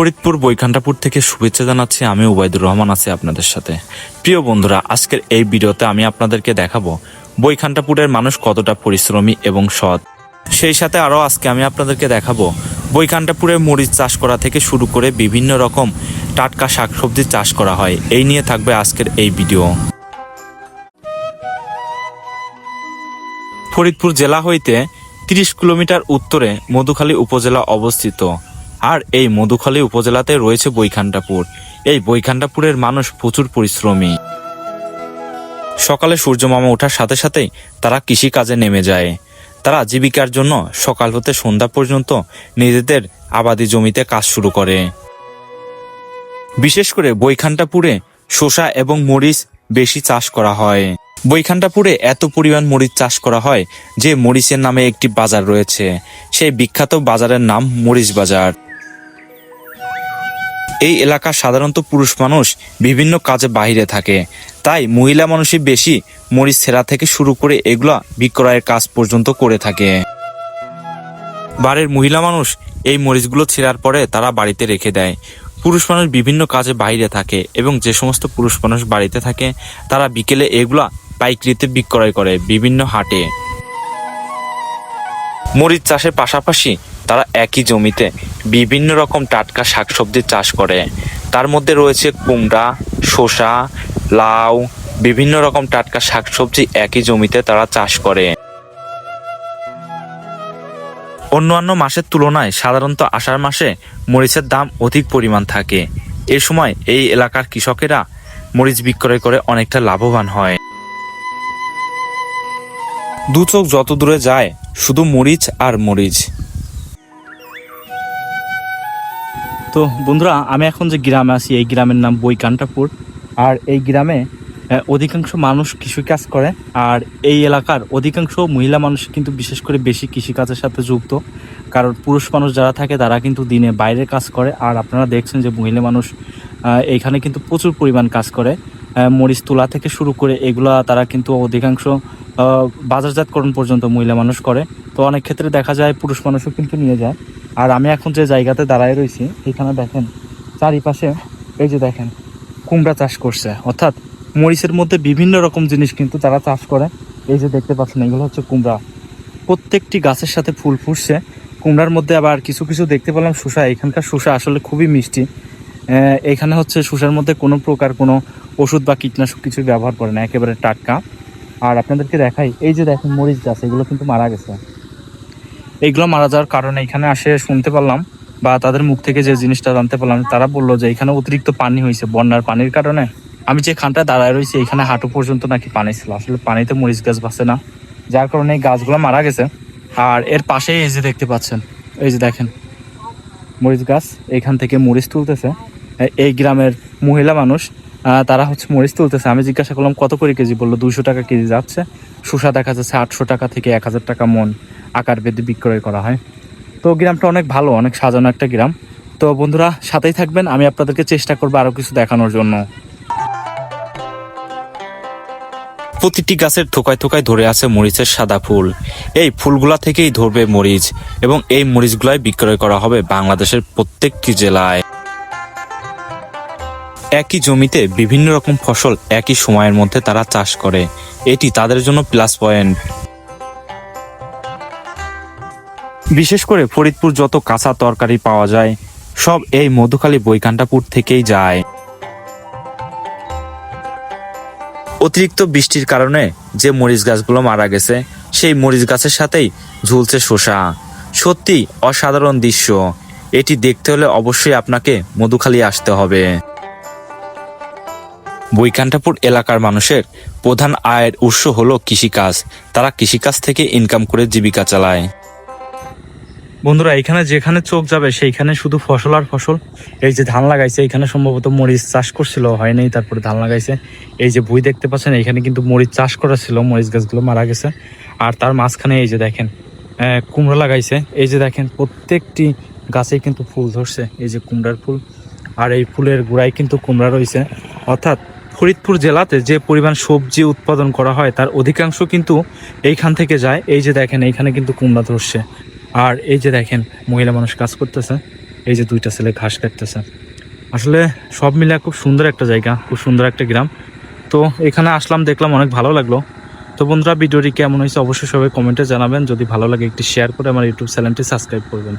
ফরিদপুর, বৈকান্ঠাপুর থেকে শুভেচ্ছা জানাচ্ছি। আমি উবাইদুর রহমান আছি আপনাদের সাথে। প্রিয় বন্ধুরা, আজকের এই ভিডিওতে আমি আপনাদেরকে দেখাবো বৈকান্ঠাপুরের মানুষ কতটা পরিশ্রমী এবং সৎ। সেই সাথে আরও আজকে আমি আপনাদেরকে দেখাবো বৈকান্ঠাপুরে মরিচ চাষ করা থেকে শুরু করে বিভিন্ন রকম টাটকা শাকসবজি চাষ করা হয়। এই নিয়ে থাকবে আজকের এই ভিডিও। ফরিদপুর জেলা হইতে তিরিশ কিলোমিটার উত্তরে মধুখালী উপজেলা অবস্থিত। আর এই মধুখালী উপজেলাতে রয়েছে বৈখান্ডাপুর এই বৈখান্ডাপুরের মানুষ প্রচুর পরিশ্রমী। সকালে সূর্যমামা ওঠার সাথে সাথেই তারা কৃষি কাজে নেমে যায়। তারা জীবিকার জন্য সকাল হতে সন্ধ্যা পর্যন্ত নিজেদের আবাদি জমিতে কাজ শুরু করে। বিশেষ করে বৈখান্ডাপুরে শসা এবং মরিচ বেশি চাষ করা হয়। বৈখান্ডাপুরে এত পরিমাণ মরিচ চাষ করা হয় যে মরিচের নামে একটি বাজার রয়েছে। সেই বিখ্যাত বাজারের নাম মরিচ বাজার। এই এলাকার সাধারণত পুরুষ মানুষ বিভিন্ন কাজে বাহিরে থাকে। তাই মহিলা মানুষই বেশি মরিচ ছেঁড়া থেকে শুরু করে এগুলা বিক্রয়ের কাজ পর্যন্ত করে থাকে। বাড়ির মহিলা মানুষ এই মরিচগুলো ছেঁড়ার পরে তারা বাড়িতে রেখে দেয়। পুরুষ মানুষ বিভিন্ন কাজে বাইরে থাকে এবং যে সমস্ত পুরুষ মানুষ বাড়িতে থাকে, তারা বিকেলে এগুলা পাইকারিতে বিক্রয় করে বিভিন্ন হাটে। মরিচ চাষের পাশাপাশি তারা একই জমিতে বিভিন্ন রকম টাটকা শাকসবজি চাষ করে। তার মধ্যে রয়েছে কুমড়া, শসা, লাউ, বিভিন্ন রকম টাটকা শাকসবজি একই জমিতে তারা চাষ করে। অন্যান্য মাসের তুলনায় সাধারণত আষাঢ় মাসে মরিচের দাম অধিক পরিমাণ থাকে। এ সময় এই এলাকার কৃষকেরা মরিচ বিক্রয় করে অনেকটা লাভবান হয়। দু চোখ যত দূরে যায়, শুধু মরিচ আর মরিচ। তো বন্ধুরা, আমি এখন যে গ্রামে আছি, এই গ্রামের নাম বৈকান্টাপুর। আর এই গ্রামে অধিকাংশ মানুষ কৃষিকাজ করে, আর এই এলাকার অধিকাংশ মহিলা মানুষ কিন্তু বিশেষ করে বেশি কৃষিকাজের সাথে যুক্ত। কারণ পুরুষ মানুষ যারা থাকে, তারা কিন্তু দিনে বাইরে কাজ করে। আর আপনারা দেখছেন যে মহিলা মানুষ এইখানে কিন্তু প্রচুর পরিমাণ কাজ করে। মরিচ তোলা থেকে শুরু করে এগুলা তারা কিন্তু অধিকাংশ বাজারজাতকরণ পর্যন্ত মহিলা মানুষ করে। তো অনেক ক্ষেত্রে দেখা যায় পুরুষ মানুষও কিন্তু নিয়ে যায়। আর আমি এখন যে জায়গাতে দাঁড়ায় রয়েছি, এখানে দেখেন চারিপাশে এই যে দেখেন কুমড়া চাষ করছে। অর্থাৎ মরিচের মধ্যে বিভিন্ন রকম জিনিস কিন্তু তারা চাষ করে। এই যে দেখতে পাচ্ছেন, এগুলো হচ্ছে কুমড়া। প্রত্যেকটি গাছের সাথে ফুল ফুটছে। কুমড়ার মধ্যে আবার কিছু কিছু দেখতে পেলাম, শসা। এখানকার শসা আসলে খুবই মিষ্টি। এখানে হচ্ছে শসার মধ্যে কোনো প্রকার কোনো ওষুধ বা কীটনাশক কিছু ব্যবহার করে না, একেবারে টাটকা। আর আপনাদেরকে দেখাই, এই যে দেখেন মরিচ গাছ, এগুলো কিন্তু মারা গেছে। এইগুলো মারা যাওয়ার কারণে এখানে আসে শুনতে পারলাম বা তাদের মুখ থেকে যে জিনিসটা জানতে পারলাম, তারা বলল যে এখানে অতিরিক্ত পানি হয়েছে বন্যার পানির কারণে। আমি যে খানটা দাঁড়ায় রয়েছি, এখানে হাঁটু পর্যন্ত নাকি পানি ছিল। আসলে পানিতে মরিচ গাছ বাঁচে না। যার কারণে এই গাছগুলো মারা গেছে। আর এর পাশেই এই যে দেখতে পাচ্ছেন, এই যে দেখেন মরিচ গাছ, এখান থেকে মরিচ তুলতেছে। এই গ্রামের মহিলা মানুষ তারা হচ্ছে মরিচ তুলতেছে। আমি জিজ্ঞাসা করলাম, কত করে কেজি? বলল দুশো টাকা কেজি যাচ্ছে। সুসা দেখা যাচ্ছে আটশো টাকা থেকে এক হাজার টাকা মন আকার বেঁধে বিক্রয় করা হয়। তো গ্রামটা অনেক ভালো, অনেক সাজানো একটা গ্রাম। তো বন্ধুরা, সাথেই থাকবেন। আমি আপনাদেরকে চেষ্টা করব আরও কিছু দেখানোর জন্য। প্রতিটি গাছের থোকায় থোকায় ধরে আছে মরিচের সাদা ফুল। এই ফুলগুলা থেকেই ধরবে মরিচ এবং এই মরিচগুলাই বিক্রয় করা হবে বাংলাদেশের প্রত্যেকটি জেলায়। একই জমিতে বিভিন্ন রকম ফসল একই সময়ের মধ্যে তারা চাষ করে। এটি তাদের জন্য প্লাস পয়েন্ট বিশেষ করে ফরিদপুর যত কাঁচা তরকারি পাওয়া যায়, সব এই মধুখালী বৈকান্টাপুর থেকেই যায়। অতিরিক্ত বৃষ্টির কারণে যে মরিচ গাছগুলো মারা গেছে, সেই মরিচ গাছের সাথেই ঝুলছে শসা। সত্যি অসাধারণ দৃশ্য। এটি দেখতে হলে অবশ্যই আপনাকে মধুখালী আসতে হবে। বৈকান্ঠাপুর এলাকার মানুষের প্রধান আয়ের উৎস হলো কৃষিকাজ। তারা কৃষিকাজ থেকে ইনকাম করে জীবিকা চালায়। বন্ধুরা, এখানে যেখানে চোখ যাবে, সেইখানে শুধু ফসল আর ফসল। এই যে ধান লাগাইছে, এখানে সম্ভবত মরিচ চাষ করছিল হয়নি তারপরে ধান লাগাইছে। এই যে বই দেখতে পাচ্ছেন, এখানে কিন্তু মরিচ চাষ করা ছিল, মরিচ গাছগুলো মারা গেছে। আর তার মাঝখানে এই যে দেখেন কুমড়ো লাগাইছে। এই যে দেখেন, প্রত্যেকটি গাছে কিন্তু ফুল ধরছে, এই যে কুমড়ার ফুল। আর এই ফুলের গোড়ায় কিন্তু কুমড়া রয়েছে। অর্থাৎ ফরিদপুর জেলাতে যে পরিমাণ সবজি উৎপাদন করা হয়, তার অধিকাংশ কিন্তু এইখান থেকে যায়। এই যে দেখেন, এইখানে কিন্তু কুমড়া ধরছে। আর এই যে দেখেন, মহিলা মানুষ কাজ করতেছে। এই যে দুইটা ছেলে ঘাস কাটতেছে। আসলে সব মিলে খুব সুন্দর একটা জায়গা, খুব সুন্দর একটা গ্রাম। তো এখানে আসলাম, দেখলাম অনেক ভালো লাগল। তো বন্ধুরা, ভিডিওটি কেমন হয়েছে অবশ্যই সবাই কমেন্টে জানাবেন। যদি ভালো লাগে, একটি শেয়ার করে আমার ইউটিউব চ্যানেলটি সাবস্ক্রাইব করবেন।